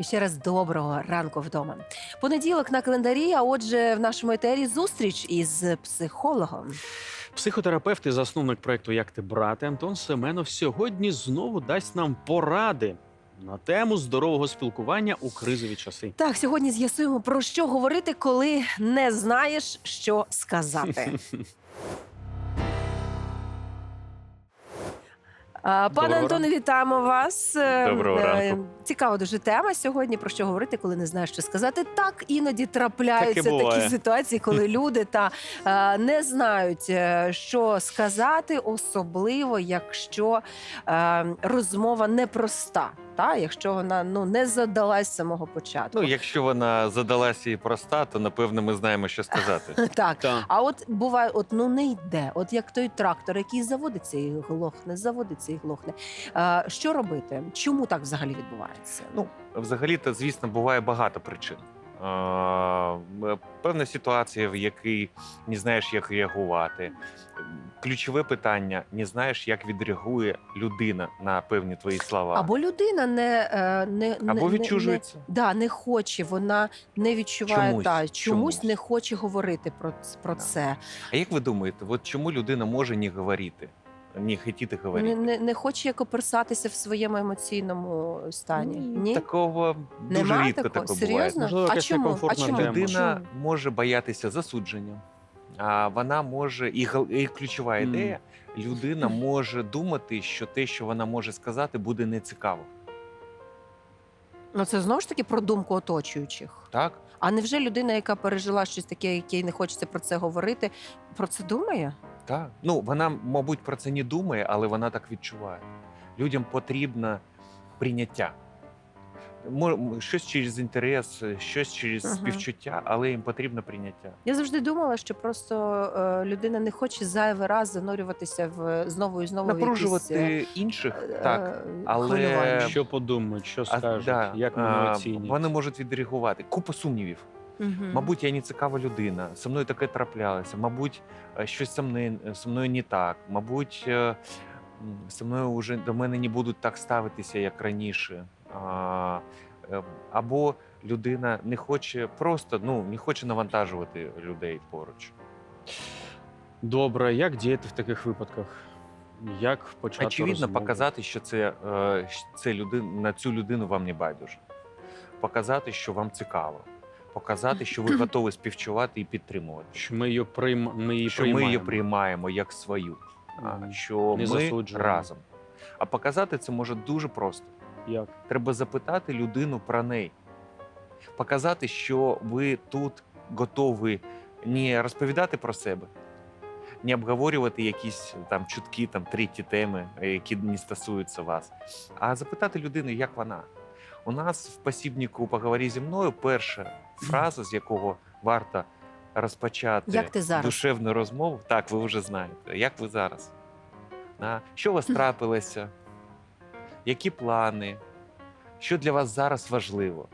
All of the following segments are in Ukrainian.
І ще раз доброго ранку вдома. Понеділок на календарі. А отже, в нашому етері зустріч із психологом. Психотерапевт і засновник проекту Як ти брати Антон Семенов сьогодні знову дасть нам поради на тему здорового спілкування у кризові часи. Так, сьогодні з'ясуємо про що говорити, коли не знаєш, що сказати. Пане Доброго Антоне, вітаємо вас. Е, Доброго е, ранку. Цікава дуже тема сьогодні. Про що говорити, коли не знаєш, що сказати. Так іноді трапляються такі ситуації, коли люди та е, не знають, е, що сказати, особливо якщо е, розмова непроста. Та, якщо вона ну не задалась з самого початку. Ну, якщо вона задалася і проста, то напевно ми знаємо, що сказати. Так. Та. А от буває, от ну не йде. От як той трактор, який заводиться і глохне, заводиться і глохне. А, що робити? Чому так взагалі відбувається? Ну, взагалі-то, звісно, буває багато причин. Е, Певна ситуація, в якій не знаєш, як реагувати. Ключове питання: не знаєш, як відреагує людина на певні твої слова. або людина не, е, не не- Або не- відчужується. Не, да, не хоче, вона не відчуває Чомусь, та чомусь, чомусь. не хоче говорити про, ц- про Да. це. А як ви думаєте, от чому людина може не говорити, не хотіти говорити? Не, не, не хоче як оперсатися в своєму емоційному стані. Ні, Такого дуже Нема рідко такого? Серйозно? буває. Можливо, а якась чому? А некомфортна чому? тема. людина Чому? може боятися засудження. А вона може, і, і ключова ідея, людина може думати, що те, що вона може сказати, буде нецікаво. Ну це знову ж таки про думку оточуючих. Так? А невже людина, яка пережила щось таке, якій не хочеться про це говорити, про це думає? Так. Ну, вона, мабуть, про це не думає, але вона так відчуває. Людям потрібно прийняття. Мо- Щось через інтерес, щось через Ага. співчуття, але їм потрібно прийняття. Я завжди думала, що просто е, людина не хоче зайвий раз занурюватися в знову і знову в якісь, інших, е, так. е, але- хвилювання. Що подумають, що А, скажуть, да, як вони а, оцінюють. Вони можуть відреагувати. Купа сумнівів. Мгм. Мабуть, я не цікава людина. Со мною таке траплялося. Мабуть, е, щось со мною, со мною не так. Мабуть, е, со мною вже до мене не будуть так ставитися, як раніше. А, е, Або людина не хоче просто ну, не хоче навантажувати людей поруч. Добре, як діяти в таких випадках? Як почати Очевидно, розмову? показати, що це, е, це людина, на цю людину вам не байдуже. Показати, що вам цікаво. Показати, що ви готові співчувати і підтримувати. що ми її, прийм... ми її що приймаємо. ми її приймаємо як свою, Мгм. що Не ми засуджуємо. разом. А показати це може дуже просто. Як? Треба запитати людину про неї, показати, що ви тут готові не розповідати про себе, не обговорювати якісь там чутки, там треті теми, е, які не стосуються вас, а запитати людину, як вона. У нас в посібнику поговори зі мною перша фраза, з якого варто розпочати Як ти зараз? душевну розмову. Так, ви вже знаєте. Як ви зараз? Що у вас трапилося? Які плани? Що для вас зараз важливо?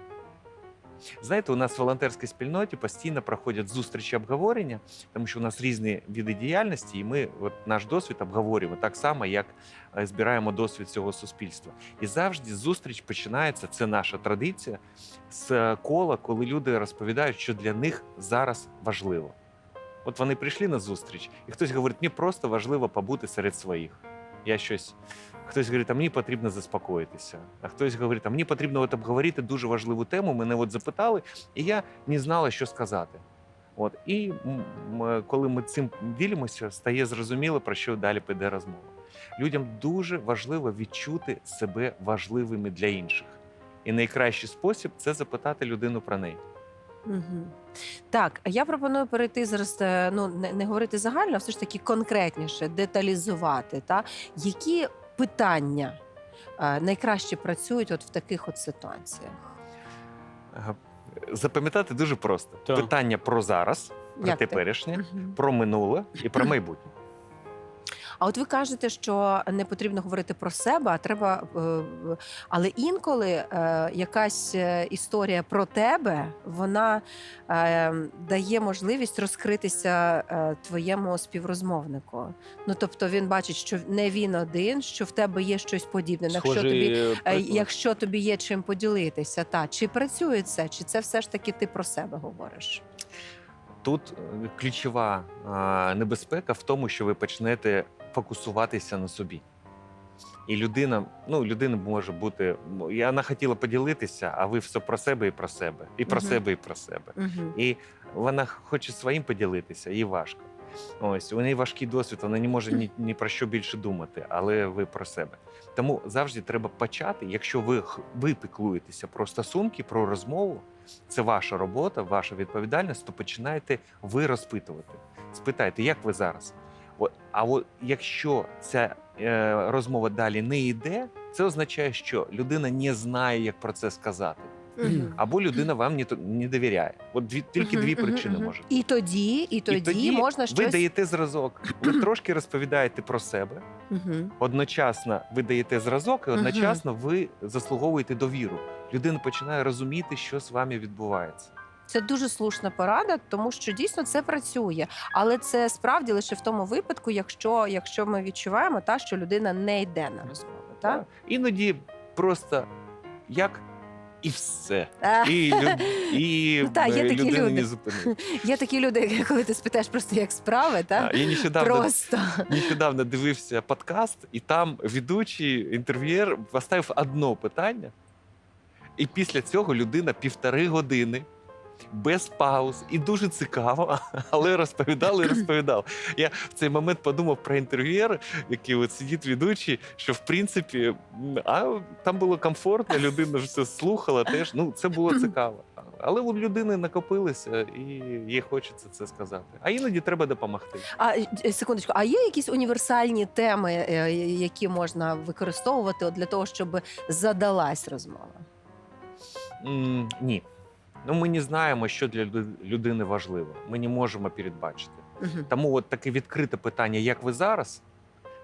Знаєте, у нас в волонтерській спільноті постійно проходять зустрічі обговорення, тому що у нас різні види діяльності, і ми от наш досвід обговорюємо так само, як е, збираємо досвід цього суспільства. І завжди зустріч починається, це наша традиція, з е, кола, коли люди розповідають, що для них зараз важливо. От вони прийшли на зустріч, і хтось говорить, мені просто важливо побути серед своїх. Я щось. Хтось говорить, а мені потрібно заспокоїтися. А хтось говорить, а мені потрібно от обговорити дуже важливу тему. Мене от запитали, і я не знала, що сказати. От і коли ми цим ділимося, стає зрозуміло, про що далі піде розмова. Людям дуже важливо відчути себе важливими для інших. І найкращий спосіб це запитати людину про неї. Мгм. Так, я пропоную перейти зараз, е, ну не, не говорити загально, а все ж таки конкретніше, деталізувати. Та? Які питання е, найкраще працюють от в таких от ситуаціях? Запам'ятати дуже просто: Так. питання про зараз, про Як ти? теперішнє, Мгм. про минуле і про майбутнє. А от ви кажете, що не потрібно говорити про себе, а треба. е, Але інколи е, якась е, історія про тебе вона дає можливість розкритися твоєму співрозмовнику. Ну тобто він бачить, що не він один, що в тебе є щось подібне. Якщо тобі приклад. Якщо тобі є чим поділитися, та чи працює це, чи це все ж таки ти про себе говориш? Тут ключова небезпека в тому, що ви почнете фокусуватися на собі. І людина, ну, людина може бути. і Вона хотіла поділитися, а ви все про себе і про себе, і про Мгм. себе, і про себе. Угу. І вона хоче своїм поділитися, їй важко. Ось у неї важкий досвід, вона не може ні, ні про що більше думати, але ви про себе. Тому завжди треба почати. Якщо ви, ви піклуєтеся про стосунки, про розмову, це ваша робота, ваша відповідальність, то починаєте ви розпитувати. Спитайте, як ви зараз? А от якщо ця е, розмова далі не йде, це означає, що людина не знає, як про це сказати, або людина вам не, не довіряє. От дві, тільки дві причини може. І тоді, і тоді, можна ви щось. даєте зразок. Ви трошки розповідаєте про себе. Одночасно ви даєте зразок, і одночасно ви заслуговуєте довіру. Людина починає розуміти, що з вами відбувається. Це дуже слушна порада, тому що дійсно це працює. Але це справді лише в тому випадку, якщо, якщо ми відчуваємо, та що людина не йде на розмову. Так? Іноді просто як і все. Е, І, лю... і Ну, та, є е, такі людину люди. не зупинити. Є такі люди, коли ти спитаєш просто як справи, та? Я нещодавно Просто. нещодавно дивився подкаст, і там ведучий інтерв'єр поставив одне питання, і після цього людина півтори години. Без пауз і дуже цікаво, але розповідав і розповідав. Я в цей момент подумав про інтерв'єр, який от сидить ведучий, що в принципі, а там було комфортно, людина все слухала теж. Ну це було цікаво. Але у людини накопилося, і їй хочеться це сказати. А іноді треба допомогти. А е, секундочку, а є якісь універсальні теми, е, які можна використовувати для того, щоб задалась розмова? М, Ні. Ну, ми не знаємо, що для людини важливо. Ми не можемо передбачити. Мгм. Тому от таке відкрите питання, як ви зараз,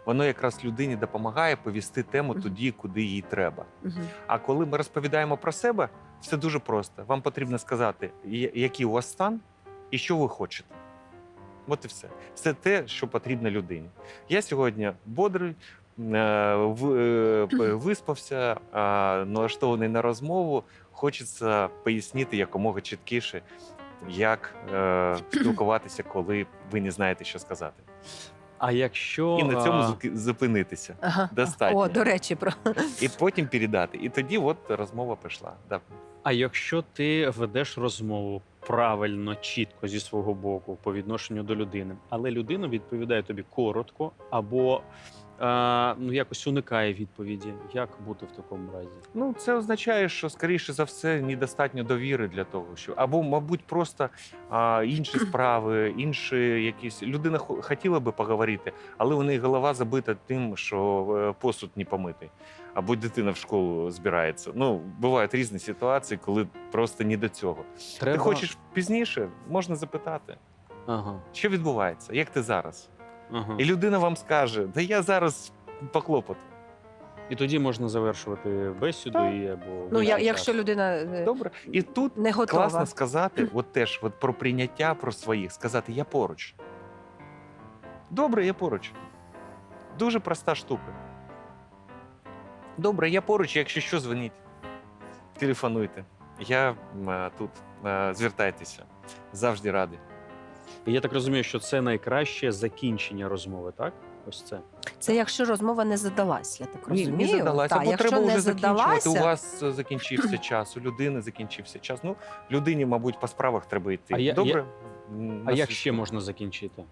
воно якраз людині допомагає повісти тему Мгм. туди, куди їй треба. Мгм. А коли ми розповідаємо про себе, все дуже просто. Вам потрібно сказати, який у вас стан і що ви хочете. От і все. Все те, що потрібно людині. Я сьогодні бодрий, виспався, е, налаштований на розмову. Хочеться пояснити якомога чіткіше, як е, спілкуватися, коли ви не знаєте, що сказати. А якщо І на цьому зупинитися. Ага. Достатньо. О, до речі, про І потім передати. І тоді от розмова пішла. Да. А якщо ти ведеш розмову правильно, чітко зі свого боку по відношенню до людини, але людина відповідає тобі коротко або е, ну якось уникає відповіді, як бути в такому разі? Ну, це означає, що скоріше за все недостатньо довіри для того, що або, мабуть, просто а, інші справи, інші якісь людина хо- хотіла би поговорити, але у неї голова забита тим, що е, посуд не помитий, або дитина в школу збирається. Ну, бувають різні ситуації, коли просто не до цього. Треба... Ти хочеш пізніше, можна запитати, Ага, що відбувається, як ти зараз? Ага. І людина вам скаже: Да я зараз по клопоту. І тоді можна завершувати бесіду Так. і або ну, я, якщо людина е, Добре, і тут не готова. класно сказати, от теж от про прийняття про своїх, сказати я поруч. Добре, я поруч. Дуже проста штука. Добре, я поруч, якщо що, дзвоніть. Телефонуйте. Я м, е, тут е, звертайтеся. Завжди радий. І Я так розумію, що це найкраще закінчення розмови, так? Ось це. Це якщо розмова не задалась, я так розумію. Ні, не задалася. Та, якщо треба не вже закінчувати. У вас е, закінчився час, у людини закінчився час. Ну, людині, мабуть, по справах треба йти. А я- Добре. А як ще можна закінчити?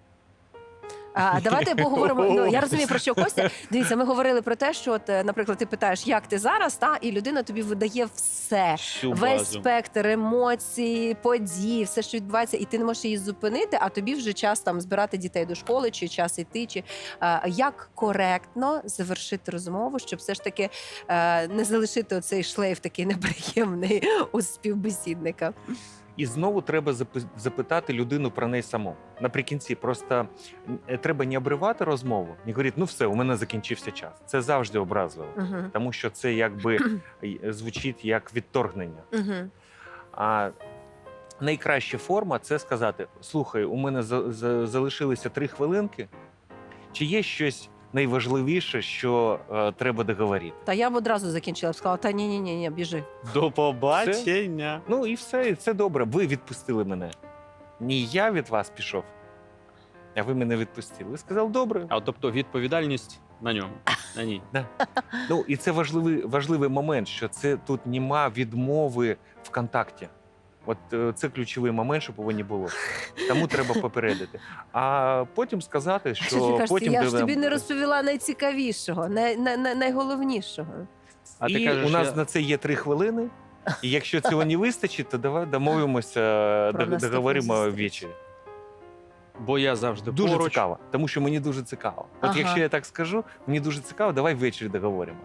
А, давайте поговоримо. Ну я розумію про що Костя. Дивіться, ми говорили про те, що от, е, наприклад, ти питаєш, як ти зараз, та і людина тобі видає все. Всю Весь базу. спектр емоцій, подій, все, що відбувається, і ти не можеш її зупинити, а тобі вже час там збирати дітей до школи, чи час іти, чи е, як коректно завершити розмову, щоб все ж таки е, не залишити оцей шлейф такий неприємний у співбесідника. І знову треба запитати людину про неї саму. Наприкінці просто е, треба не обривати розмову, не говорити, ну все, у мене закінчився час. Це завжди образливо, Угу. тому що це якби звучить як відторгнення. Угу. А найкраща форма це сказати: слухай, у мене за- за- залишилися три хвилинки. Чи є щось найважливіше, що е, треба договорити? Та я б одразу закінчила б сказала, та ні, ні, ні, ні, біжи. До побачення. Ну і все, і це добре. Ви відпустили мене. Не я від вас пішов, а ви мене відпустили. Ви сказали, добре. А тобто відповідальність на ньому, на ній. Ну і це важливий, важливий момент, що це тут нема відмови в контакті. От е, це ключовий момент, що повинні було. Тому треба попередити. А потім сказати, Що що ти кажеш, потім я ж тобі не розповіла найцікавішого, най, най, най, найголовнішого. А ти і кажеш, у нас я- на це є три хвилини. І якщо цього не вистачить, то давай домовимося, договоримо ввечері. Бо я завжди Дуже поруч. цікаво, тому що мені дуже цікаво. От Ага. якщо я так скажу, мені дуже цікаво, давай ввечері договоримо.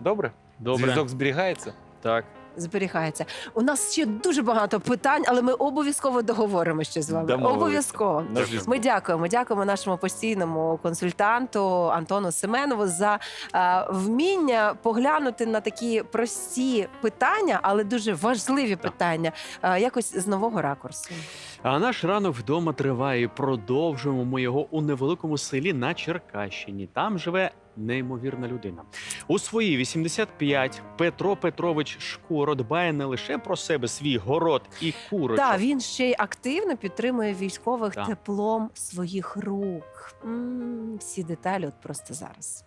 Добре? Добре. Зв'язок зберігається? Так. Зберігається. У нас ще дуже багато питань, але ми обов'язково договоримо ще з вами. Обов'язково. Ми дякуємо. Дякуємо нашому постійному консультанту Антону Семенову за е, вміння поглянути на такі прості питання, але дуже важливі питання, е, якось з нового ракурсу. А наш ранок вдома триває. Продовжуємо ми його у невеликому селі на Черкащині. Там живе неймовірна людина. У свої 85 Петро Петрович Шкуро дбає не лише про себе, свій город і курочок. Так, він ще й активно підтримує військових Так. теплом своїх рук. М, всі деталі от просто зараз.